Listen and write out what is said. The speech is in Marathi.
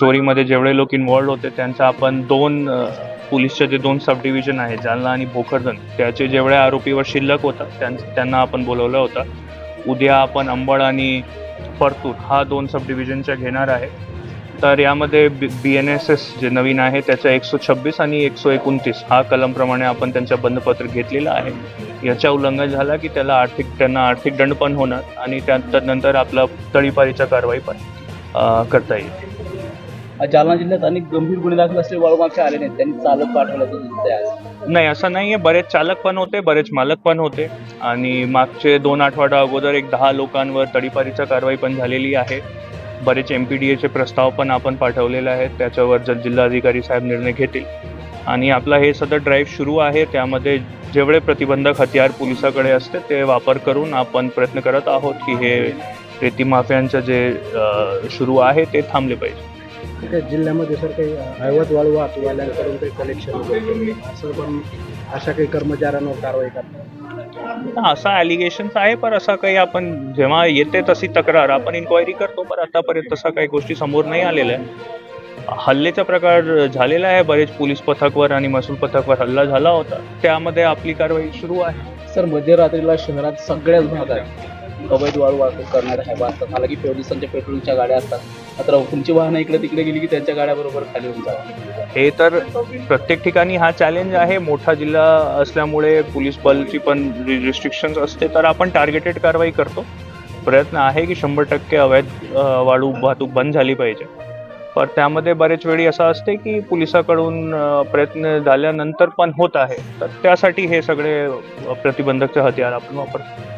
चोरीमध्ये जेवढे लोक इन्वॉल्ड होते त्यांचा आपण दोन पोलीसचे जे दोन सब डिव्हिजन आहे जालना आणि भोकरदन त्याचे जेवढे आरोपीवर शिल्लक होता त्यां- त्यांना आपण बोलवलं होतं. उद्या आपण अंबड आणि परतूर हा दोन सब डिव्हिजनच्या घेणार आहे. तर यामध्ये बी एन एस एस जे नवीन आहे त्याचा एकशे छब्बीस आणि एकशे एकोणतीस हा कलमप्रमाणे आपण त्यांच्या बंदपत्र घेतलेलं आहे. याच्या उल्लंघन झाला की त्याला आर्थिक त्यांना आर्थिक दंड पण होणार आणि त्यानंतर आपला तळीपारीच्या कारवाई पण करता येईल. जालना जिल्ह्यात अनेक गंभीर गुन्हे दाखल असलेले वाळूमागचे आले नाहीत त्यांनी चालक पाठवल्याचं दिसतंय आज नाही असं नाहीये. बरेच चालक पण होते बरेच मालक पण होते. आणि मागचे दोन आठवडा अगोदर एक दहा लोकांवर तडीपारीच्या कारवाई पण झालेली आहे. बरेच एम पी डी एचे प्रस्ताव पण आपण पाठवलेले आहेत. त्याच्यावर जर जिल्हाधिकारी साहेब निर्णय घेतील. आणि आपला हे सध्या ड्राईव्ह सुरू आहे. त्यामध्ये जेवढे प्रतिबंधक हत्यार पोलिसाकडे असते ते वापर करून आपण प्रयत्न करत आहोत की हे रेती माफियांचं जे सुरू आहे ते थांबले पाहिजे. काही जिल्ह्यामध्ये सर काही हैवत वाळू वाहतूकवाल्यांकडून काही कलेक्शन वगैरे असं पण अशा काही कर्मचाऱ्यांवर कारवाई करतात. असा ॲलिगेशन्स आहे पण असा काही आपण जेव्हा येते तशी तक्रार आपण इन्क्वायरी करतो पण आतापर्यंत तसा काही गोष्टी समोर नाही आलेल्या आहे हल्लेचा प्रकार झालेला आहे बरेच पोलीस पथकवर आणि महसूल पथकवर हल्ला झाला होता. त्यामध्ये आपली कारवाई सुरू आहे. सर मध्यरात्रीला शहरात सगळ्याच भागात अवैध वाळू वाहतूक करणारे आहे असतात की पोलिसांच्या पेट्रोलच्या गाड्या असतात. मात्र तुमची वाहनं इकडे तिकडे गेली की त्यांच्या गाड्याबरोबर खाली होऊन जातात. हे तर प्रत्येक ठिकाणी हा चॅलेंज आहे. मोठा जिल्हा असल्यामुळे पोलीस बलची पण रिस्ट्रिक्शन्स असते तर आपण टार्गेटेड कारवाई करतो. प्रयत्न आहे की शंभर टक्के अवैध वाळू वाहतूक बंद झाली पाहिजे. पण त्यामध्ये बरेच वेळी असं असते की पोलिसाकडून प्रयत्न झाल्यानंतर पण होत आहे. तर त्यासाठी हे सगळे प्रतिबंधकचे हत्यार आपण वापरतो.